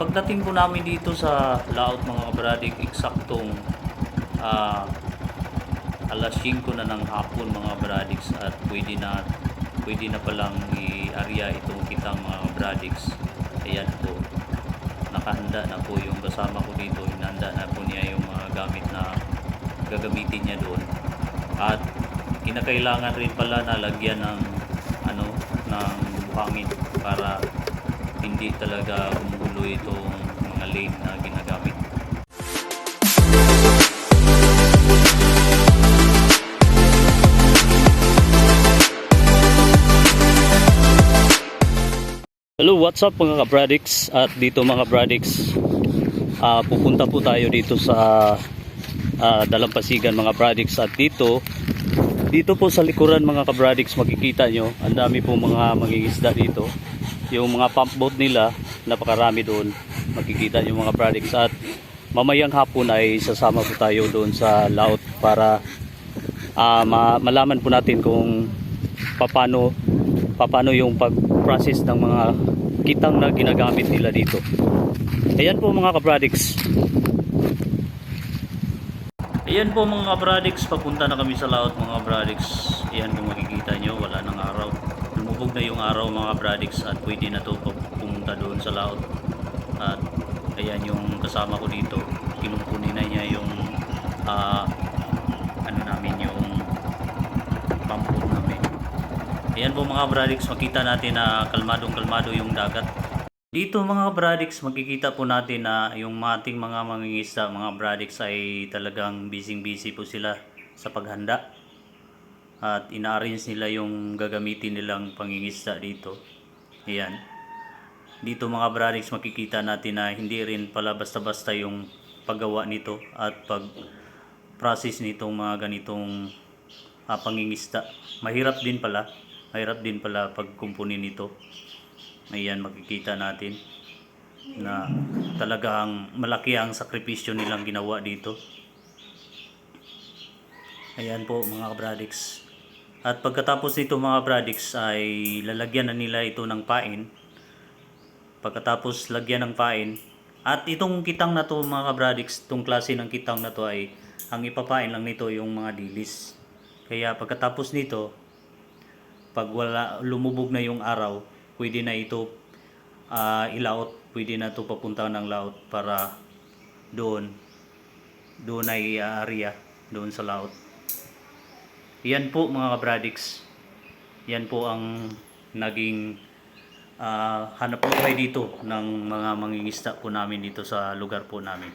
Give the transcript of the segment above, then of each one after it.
pagdating po namin dito sa laot mga kabradik, eksaktong ah, alas 5 na ng hapon mga bradiks at pwede na pwede na palang i-arya itong kitang mga bradiks. Ayan po. Nakahanda na po yung kasama ko dito. Hinanda na po niya yung mga gamit na gagamitin niya doon. At kinakailangan rin pala na lagyan ng ano ng buhangin para hindi talaga gumugulo itong mga lane na ginagamit. Hello, what's up mga kabradix? At dito mga kabradix, ah, pupunta po tayo dito sa ah, Dalampasigan mga kabradix. At dito, dito po sa likuran mga kabradix makikita nyo, ang dami po mga mangingisda dito. Yung mga pump boat nila, napakarami doon. Makikita nyo mga kabradix. At mamayang hapon ay sasama po tayo doon sa laot para ah, ma- malaman po natin kung paano paano yung pag-process ng mga kitang na ginagamit nila dito. Ayan po mga kabradix. Ayan po mga kabradix, papunta na kami sa laot mga kabradix. Ayan kung makikita nyo, wala nang araw. Yung araw mga kabradix at pwede na to pumunta doon sa laot. At ayan yung kasama ko dito, kinukunin na niya yung ah, ano namin yung pampot namin. Ayan po mga bradix, makita natin na kalmadong kalmado yung dagat. Dito mga bradix, makikita po natin na yung ating mga mangingisda, mga bradix ay talagang busy-busy po sila sa paghanda. At ina-arrange nila yung gagamitin nilang pangingisda dito. Ayan. Dito mga bradix, makikita natin na hindi rin pala basta-basta yung paggawa nito at pag process nitong mga ganitong ah, pangingisda. Mahirap din pala. Mahirap din pala pagkumpunin nito. Ayan, makikita natin na talagang malaki ang sakripisyo nilang ginawa dito. Ayan po mga kabradix. At pagkatapos nito mga kabradix ay lalagyan na nila ito ng pain. Pagkatapos lagyan ng pain. At itong kitang na to mga kabradix, itong klase ng kitang na to ay ang ipapain lang nito yung mga dilis. Kaya pagkatapos nito, pag wala lumubog na yung araw, pwede na ito ah, ilaot, pwede na ito papunta ng laot para doon doon ay area doon sa laot. Yan po mga kabradix. Yan po ang naging ah, hanap buhay dito ng mga mangingisda po namin dito sa lugar po namin.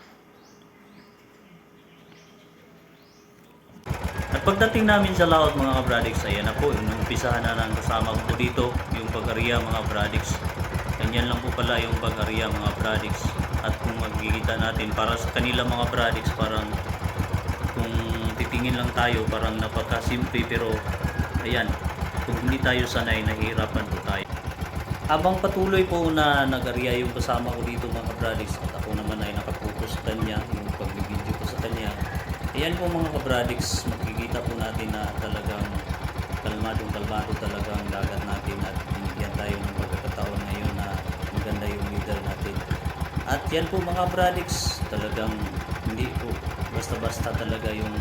At pagdating namin sa laot mga kabradix, ayan na po, inumpisahan na ng kasama ko dito, yung pag-ariya mga kabradix. Ganyan lang po pala yung pag-ariya mga kabradix. At kung magkikita natin, para sa kanila mga kabradix, parang titingin lang tayo, parang napakasimple pero ayan, kung hindi tayo sanay, nahihirapan po tayo. Habang patuloy po na nag-ariya yung kasama ko dito mga kabradix, at ako naman ay nakapokus sa kanya, yung pag-video ko sa kanya, Ayan po mga kabradix, makikita po natin na talagang kalmadong kalmado talaga ang dagat natin at binigyan tayo ng pagkakataon ngayon na maganda yung leader natin. At yan po mga kabradix, talagang hindi po basta-basta talaga yung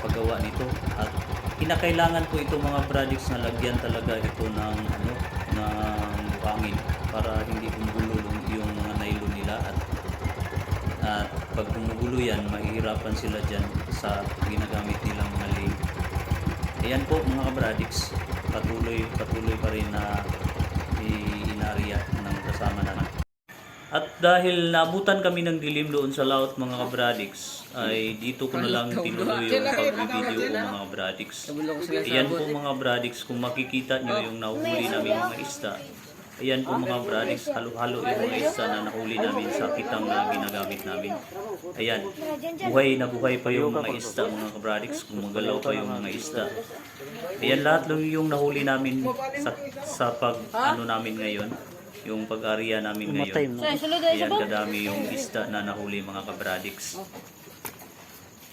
paggawa nito. At kinakailangan po ito mga products na lagyan talaga ito ng ano ng buhangin para hindi gumugulo yung mga nylon nila. At at pag gumugulo yan, mahihirapan sila dyan sa ginagamit nilang mga lane. Ayan po mga kabradix, patuloy, patuloy pa rin na i-inarya ng kasama na At dahil naabutan kami ng dilim doon sa laot mga kabradix, ay dito ko na lang tinuloy yung pag-video ko mga kabradix. Ayan po mga kabradix, kung makikita nyo yung nahuli namin mga isda, Ayan po mga bradix, halo-halo yung mga isda na nahuli namin sa kitang na ginagamit namin. Ayan, buhay na buhay pa yung mga isda mga kabradix, gumagalaw pa yung mga isda. Ayan lahat lang yung nahuli namin sa, sa pag ano namin ngayon, yung pag-area namin ngayon. Ayan kadami yung isda na nahuli mga kabradix.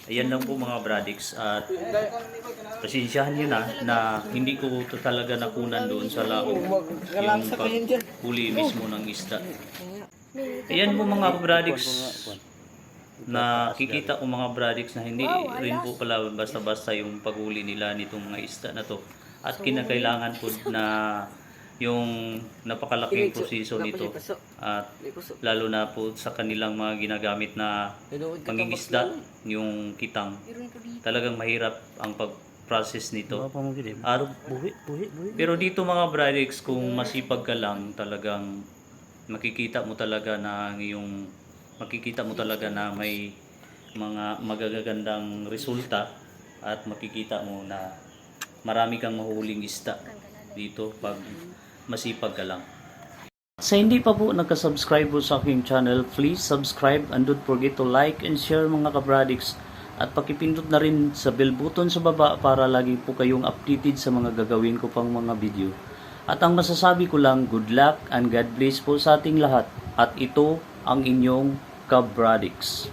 Ayan lang po mga bradix at pasensyahan nyo na na hindi ko to talaga nakunan doon sa lao yung paghuli mismo ng isda. Ayan po mga kabradix na kikita ko mga bradix na hindi rin po pala basta-basta yung paghuli nila nitong mga isda na to. At kinakailangan po na yung napakalaking proseso nito at lalo na po sa kanilang mga ginagamit na pangingisda, yung kitang. Talagang mahirap ang pag-process nito. At Buhi, buhi, buhi. pero dito mga bradix, kung masipag ka lang, talagang makikita mo talaga na yung makikita mo talaga na may mga magagandang resulta at makikita mo na marami kang mahuling isda dito pag masipag ka lang. Sa hindi pa po nakasubscribe po sa aking channel, please subscribe and don't forget to like and share mga kabradix at pakipindot na rin sa bell button sa baba para lagi po kayong updated sa mga gagawin ko pang mga video. At ang masasabi ko lang, good luck and God bless po sa ating lahat. At ito ang inyong kabradix.